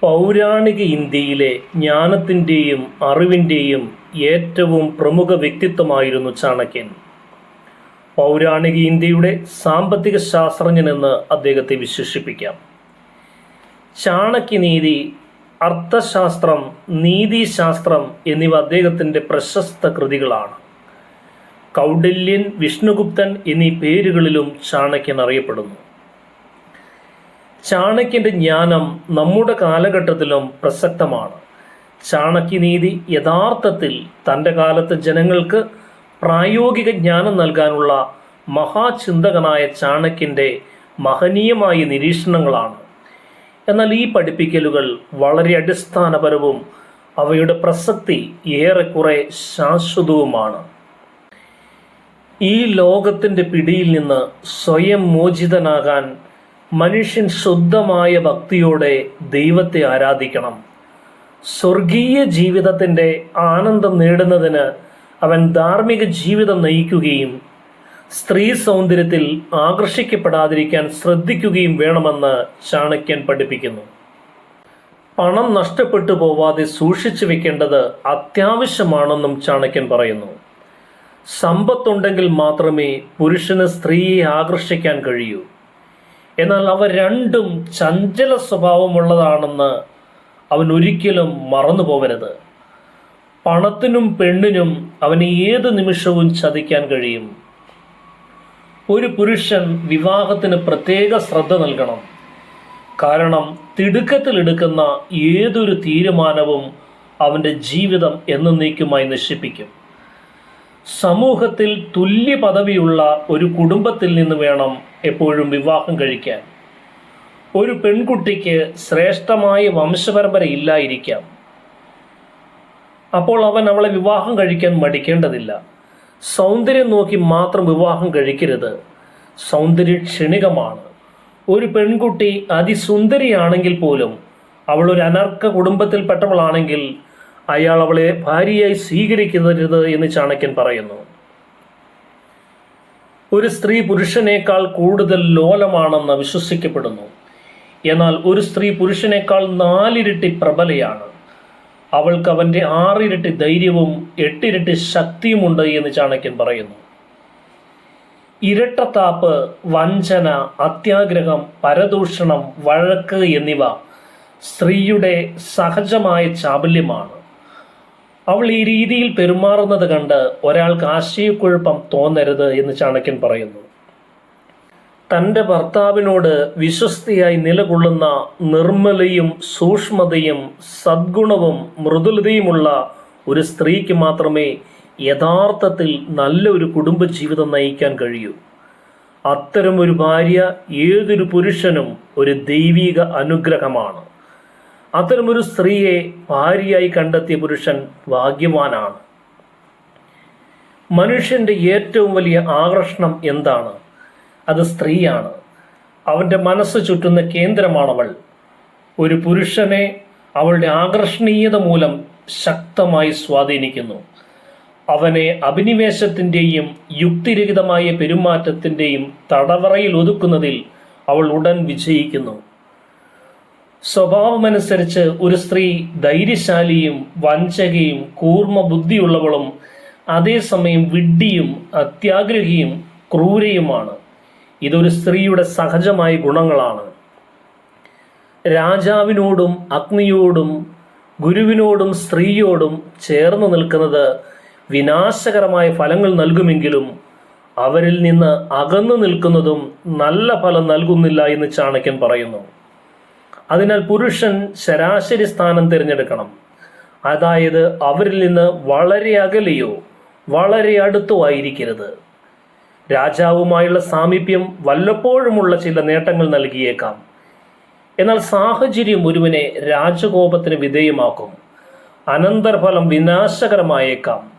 പൗരാണിക ഇന്ത്യയിലെ ജ്ഞാനത്തിന്റെയും അറിവിന്റെയും ഏറ്റവും പ്രമുഖ വ്യക്തിത്വമായിരുന്നു ചാണക്യൻ. പൗരാണിക ഇന്ത്യയുടെ സാമ്പത്തിക ശാസ്ത്രജ്ഞനെന്ന് അദ്ദേഹത്തെ വിശേഷിപ്പിക്കാം. ചാണക്യനീതി അർത്ഥശാസ്ത്രം നീതിശാസ്ത്രം എന്നിവ അദ്ദേഹത്തിന്റെ പ്രശസ്ത കൃതികളാണ്. കൗഡല്യൻ വിഷ്ണുഗുപ്തൻ എന്നീ പേരുകളിലും ചാണക്യൻ അറിയപ്പെടുന്നു. ചാണക്യന്റെ ജ്ഞാനം നമ്മുടെ കാലഘട്ടത്തിലും പ്രസക്തമാണ്. ചാണക്യനീതി യഥാർത്ഥത്തിൽ തന്റെ കാലത്ത് ജനങ്ങൾക്ക് പ്രായോഗിക ജ്ഞാനം നൽകാനുള്ള മഹാചിന്തകനായ ചാണക്യന്റെ മഹനീയമായ നിരീക്ഷണങ്ങളാണ്. എന്നാൽ ഈ പഠിപ്പിക്കലുകൾ വളരെ അടിസ്ഥാനപരവും അവയുടെ പ്രസക്തി ഏറെക്കുറെ ശാശ്വതവുമാണ്. ഈ ലോകത്തിന്റെ പിടിയിൽ നിന്ന് സ്വയം മോചിതനാകാൻ മനുഷ്യൻ ശുദ്ധമായ ഭക്തിയോടെ ദൈവത്തെ ആരാധിക്കണം. സ്വർഗീയ ജീവിതത്തിന്റെ ആനന്ദം നേടുന്നതിന് അവൻ ധാർമ്മിക ജീവിതം നയിക്കുകയും സ്ത്രീ സൗന്ദര്യത്തിൽ ആകർഷിക്കപ്പെടാതിരിക്കാൻ ശ്രദ്ധിക്കുകയും വേണമെന്ന് ചാണക്യൻ പഠിപ്പിക്കുന്നു. പണം നഷ്ടപ്പെട്ടു പോവാതെ സൂക്ഷിച്ചു വെക്കേണ്ടത് അത്യാവശ്യമാണെന്നും ചാണക്യൻ പറയുന്നു. സമ്പത്തുണ്ടെങ്കിൽ മാത്രമേ പുരുഷന് സ്ത്രീയെ ആകർഷിക്കാൻ കഴിയൂ. എന്നാൽ അവ രണ്ടും ചഞ്ചല സ്വഭാവമുള്ളതാണെന്ന് അവൻ ഒരിക്കലും മറന്നു പോകരുത് പണത്തിനും പെണ്ണിനും അവന് ഏത് നിമിഷവും ചതിക്കാൻ കഴിയും. ഒരു പുരുഷൻ വിവാഹത്തിന് പ്രത്യേക ശ്രദ്ധ നൽകണം. കാരണം തിടുക്കത്തിലെടുക്കുന്ന ഏതൊരു തീരുമാനവും അവന്റെ ജീവിതം എന്നേക്കുമായി നശിപ്പിക്കും. സമൂഹത്തിൽ തുല്യ പദവിയുള്ള ഒരു കുടുംബത്തിൽ നിന്ന് വേണം എപ്പോഴും വിവാഹം കഴിക്കാൻ. ഒരു പെൺകുട്ടിക്ക് ശ്രേഷ്ഠമായ വംശപരമ്പര ഇല്ലായിരിക്കാം. അപ്പോൾ അവൻ അവളെ വിവാഹം കഴിക്കാൻ മടിക്കേണ്ടതില്ല. സൗന്ദര്യം നോക്കി മാത്രം വിവാഹം കഴിക്കരുത്. സൗന്ദര്യം ക്ഷണികമാണ്. ഒരു പെൺകുട്ടി അതിസുന്ദരിയാണെങ്കിൽ പോലും അവൾ ഒരു അനർക്ക കുടുംബത്തിൽപ്പെട്ടവളാണെങ്കിൽ അയാൾ അവളെ ഭാര്യയായി സ്വീകരിക്കരുത് എന്ന് ചാണക്യൻ പറയുന്നു. ഒരു സ്ത്രീ പുരുഷനേക്കാൾ കൂടുതൽ ലോലമാണെന്ന് വിശ്വസിക്കപ്പെടുന്നു. എന്നാൽ ഒരു സ്ത്രീ പുരുഷനേക്കാൾ നാലിരട്ടി പ്രബലയാണ്. അവൾക്ക് അവന്റെ ആറിരട്ടി ധൈര്യവും എട്ടിരട്ടി ശക്തിയുമുണ്ട് എന്ന് ചാണക്യൻ പറയുന്നു. ഇരട്ടത്താപ്പ് വഞ്ചന അത്യാഗ്രഹം പരദൂഷണം വഴക്ക് എന്നിവ സ്ത്രീയുടെ സഹജമായ ചാബല്യമാണ്. അവൾ ഈ രീതിയിൽ പെരുമാറുന്നത് കണ്ട് ഒരാൾക്ക് ആശയക്കുഴപ്പം തോന്നരുത് എന്ന് ചാണക്യൻ പറയുന്നു. തന്റെ ഭർത്താവിനോട് വിശ്വസ്തിയായി നിലകൊള്ളുന്ന നിർമ്മലയും സൂക്ഷ്മതയും സദ്ഗുണവും മൃദുലതയുമുള്ള ഒരു സ്ത്രീക്ക് മാത്രമേ യഥാർത്ഥത്തിൽ നല്ല ഒരു കുടുംബജീവിതം നയിക്കാൻ കഴിയൂ. അത്തരമൊരു ഭാര്യ ഏതൊരു പുരുഷനും ഒരു ദൈവിക അനുഗ്രഹമാണ്. അത്തരമൊരു സ്ത്രീയെ ഭാര്യയായി കണ്ടെത്തിയ പുരുഷൻ ഭാഗ്യവാനാണ്. മനുഷ്യന്റെ ഏറ്റവും വലിയ ആകർഷണം എന്താണ്? അത് സ്ത്രീയാണ്. അവന്റെ മനസ്സ് ചുറ്റുന്ന കേന്ദ്രമാണവൾ. ഒരു പുരുഷനെ അവളുടെ ആകർഷണീയത മൂലം ശക്തമായി സ്വാധീനിക്കുന്നു. അവനെ അഭിനിവേശത്തിന്റെയും യുക്തിരഹിതമായ പെരുമാറ്റത്തിന്റെയും തടവറയിൽ ഒതുക്കുന്നതിൽ അവൾ ഉടൻ വിജയിക്കുന്നു. സ്വഭാവമനുസരിച്ച് ഒരു സ്ത്രീ ധൈര്യശാലിയും വഞ്ചകയും കൂർമ്മ ബുദ്ധിയുള്ളവളും അതേസമയം വിഡ്ഢിയും അത്യാഗ്രഹിയും ക്രൂരയുമാണ്. ഇതൊരു സ്ത്രീയുടെ സഹജമായ ഗുണങ്ങളാണ്. രാജാവിനോടും അഗ്നിയോടും ഗുരുവിനോടും സ്ത്രീയോടും ചേർന്ന് നിൽക്കുന്നത് വിനാശകരമായ ഫലങ്ങൾ നൽകുമെങ്കിലും അവരിൽ നിന്ന് അകന്നു നിൽക്കുന്നതും നല്ല ഫലം നൽകുന്നില്ല എന്ന് ചാണക്യൻ പറയുന്നു. അതിനാൽ പുരുഷൻ ശരാശരി സ്ഥാനം തിരഞ്ഞെടുക്കണം. അതായത് അവരിൽ നിന്ന് വളരെ അകലെയോ വളരെ അടുത്തോ ആയിരിക്കരുത്. രാജാവുമായുള്ള സാമീപ്യം വല്ലപ്പോഴുമുള്ള ചില നേട്ടങ്ങൾ നൽകിയേക്കാം. എന്നാൽ സാഹചര്യം ഒരുവനെ രാജകോപത്തിന് വിധേയമാക്കും. അനന്തരഫലം വിനാശകരമായേക്കാം.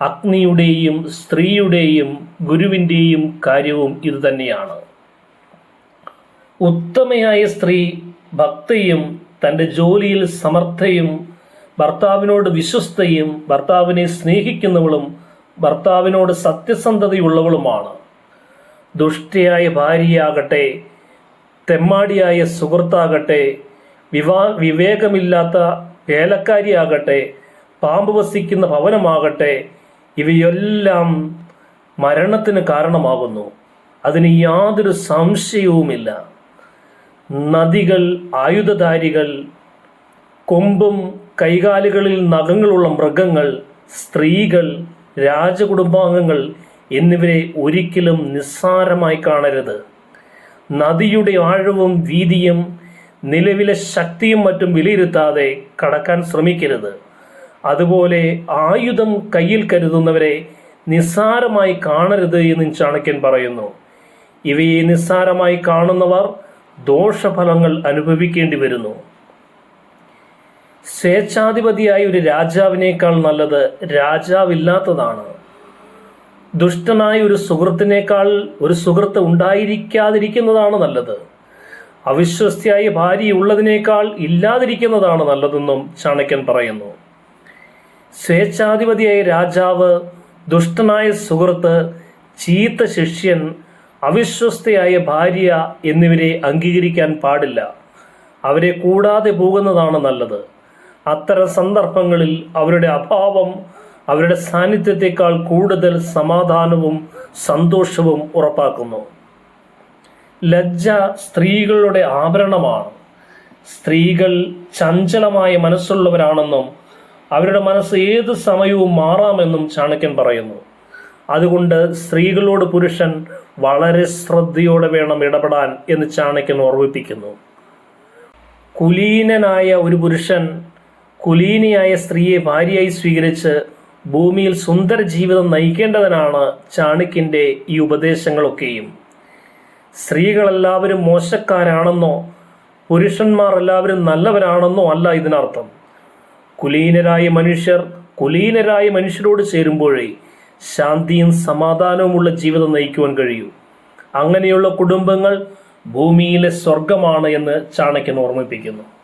അഗ്നിയുടെയും സ്ത്രീയുടെയും ഗുരുവിന്റെയും കാര്യവും ഇതുതന്നെയാണ്. ഉത്തമയായ സ്ത്രീ ഭക്തയും തന്റെ ജോലിയിൽ സമർത്ഥയും ഭർത്താവിനോട് വിശ്വസ്തയും ഭർത്താവിനെ സ്നേഹിക്കുന്നവളും ഭർത്താവിനോട് സത്യസന്ധതയുള്ളവളുമാണ്. ദുഷ്ടയായ ഭാര്യയാകട്ടെ തെമ്മാടിയായ സുഹൃത്താകട്ടെ വിവാ വിവേകമില്ലാത്ത വേലക്കാരിയാകട്ടെ പാമ്പ് വസിക്കുന്ന ഭവനമാകട്ടെ ഇവയെല്ലാം മരണത്തിന് കാരണമാകുന്നു. അതിന് യാതൊരു സംശയവുമില്ല. നദികൾ ആയുധധാരികൾ കൊമ്പും കൈകാലുകളിൽ നഖങ്ങളുള്ള മൃഗങ്ങൾ സ്ത്രീകൾ രാജകുടുംബാംഗങ്ങൾ എന്നിവരെ ഒരിക്കലും നിസ്സാരമായി കാണരുത്. നദിയുടെ ആഴവും വീതിയും നിലവിലെ ശക്തിയും മറ്റും വിലയിരുത്താതെ കടക്കാൻ ശ്രമിക്കരുത്. അതുപോലെ ആയുധം കയ്യിൽ കരുതുന്നവരെ നിസ്സാരമായി കാണരുത് എന്ന് ചാണക്യൻ പറയുന്നു. ഇവയെ നിസ്സാരമായി കാണുന്നവർ ദോഷഫലങ്ങൾ അനുഭവിക്കേണ്ടി വരുന്നു. സ്വേച്ഛാധിപതിയായ ഒരു രാജാവിനേക്കാൾ നല്ലത് രാജാവില്ലാത്തതാണ്. ദുഷ്ടനായ ഒരു സുഹൃത്തിനേക്കാൾ ഒരു സുഹൃത്ത് ഉണ്ടായിരിക്കാതിരിക്കുന്നതാണ് നല്ലത്. അവിശ്വസ്തിയായ ഭാര്യ ഉള്ളതിനേക്കാൾ ഇല്ലാതിരിക്കുന്നതാണ് നല്ലതെന്നും ചാണക്യൻ പറയുന്നു. സ്വേച്ഛാധിപതിയായ രാജാവ് ദുഷ്ടനായ സുഹൃത്ത് ചീത്ത ശിഷ്യൻ അവിശ്വസ്തയായ ഭാര്യ എന്നിവരെ അംഗീകരിക്കാൻ പാടില്ല. അവരെ കൂടാതെ പോകുന്നതാണ് നല്ലത്. അത്തരം സന്ദർഭങ്ങളിൽ അവരുടെ അഭാവം അവരുടെ സാന്നിധ്യത്തെക്കാൾ കൂടുതൽ സമാധാനവും സന്തോഷവും ഉറപ്പാക്കുന്നു. ലജ്ജ സ്ത്രീകളുടെ ആഭരണമാണ്. സ്ത്രീകൾ ചഞ്ചലമായ മനസ്സുള്ളവരാണെന്നും അവരുടെ മനസ്സ് ഏത് സമയവും മാറാമെന്നും ചാണക്യൻ പറയുന്നു. അതുകൊണ്ട് സ്ത്രീകളോട് പുരുഷൻ വളരെ ശ്രദ്ധയോടെ വേണം ഇടപെടാൻ എന്ന് ചാണക്യൻ ഓർമ്മിപ്പിക്കുന്നു. കുലീനനായ ഒരു പുരുഷൻ കുലീനിയായ സ്ത്രീയെ ഭാര്യയായി സ്വീകരിച്ച് ഭൂമിയിൽ സുന്ദര ജീവിതം നയിക്കേണ്ടതിനാണ് ചാണക്യന്റെ ഈ ഉപദേശങ്ങളൊക്കെയും. സ്ത്രീകളെല്ലാവരും മോശക്കാരാണെന്നോ പുരുഷന്മാർ എല്ലാവരും നല്ലവരാണെന്നോ അല്ല ഇതിനർത്ഥം. കുലീനരായ മനുഷ്യർ കുലീനരായ മനുഷ്യരോട് ചേരുമ്പോഴേ ശാന്തിയും സമാധാനവുമുള്ള ജീവിതം നയിക്കുവാൻ കഴിയൂ. അങ്ങനെയുള്ള കുടുംബങ്ങൾ ഭൂമിയിലെ സ്വർഗമാണ് എന്ന് ചാണക്യൻ ഓർമ്മിപ്പിക്കുന്നു.